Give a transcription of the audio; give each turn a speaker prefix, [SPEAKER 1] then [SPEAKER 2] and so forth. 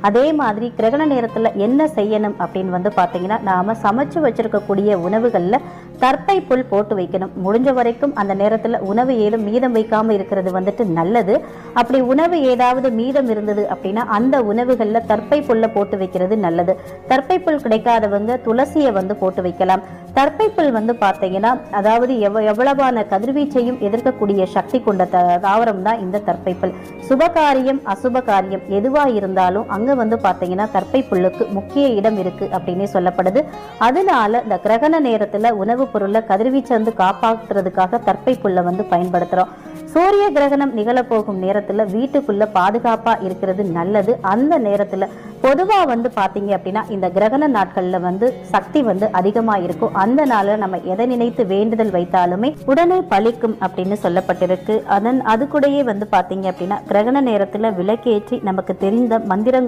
[SPEAKER 1] அதே மாதிரி கிரகண நேரத்தில் என்ன செய்யணும் அப்படின்னு வந்து பார்த்தீங்கன்னா நாம சமைச்சு வச்சிருக்கக்கூடிய உணவுகளில் தற்பை புல் போட்டு வைக்கணும். முடிஞ்ச வரைக்கும் அந்த நேரத்தில் உணவு ஏதும் மீதம் வைக்காம இருக்கிறது வந்துட்டு நல்லது. அப்படி உணவு ஏதாவது மீதம் இருந்தது அப்படின்னா அந்த உணவுகளில் தற்பை புல்லை போட்டு வைக்கிறது நல்லது. தற்பை புல் கிடைக்காதவங்க துளசியை வந்து போட்டு வைக்கலாம். தர்ப்பை வந்து பார்த்தீங்கன்னா அதாவது எவ் எவ்வளவான கதிர்வீச்சையும் எதிர்க்கக்கூடிய சக்தி கொண்ட த தாவரம் தான் இந்த தர்ப்பை சுபகாரியம் அசுப காரியம் எதுவாக இருந்தாலும் அங்கே வந்து பார்த்தீங்கன்னா தர்ப்பைப்புல்லுக்கு முக்கிய இடம் இருக்குது அப்படின்னு சொல்லப்படுது. அதனால இந்த கிரகண நேரத்தில் உணவுப் பொருளை கதிர்வீச்சை வந்து காப்பாற்றுறதுக்காக தர்ப்பை வந்து பயன்படுத்துகிறோம் சூரிய கிரகணம் நிகழப்போகும் நேரத்துல வீட்டுக்குள்ள பாதுகாப்பா இருக்கிறது நல்லது. அந்த நேரத்துல பொதுவா வந்து பாத்தீங்க அப்படின்னா இந்த கிரகண நாட்கள்ல வந்து சக்தி வந்து அதிகமா இருக்கும். அந்த நாள்ல நம்ம எதை நினைத்து வேண்டுதல் வைத்தாலுமே உடனே பழிக்கும் அப்படின்னு சொல்லப்பட்டிருக்கு. அதன் அது கூடயே வந்து பாத்தீங்க அப்படின்னா கிரகண நேரத்துல விளக்கேற்றி நமக்கு தெரிந்த மந்திரங்கள்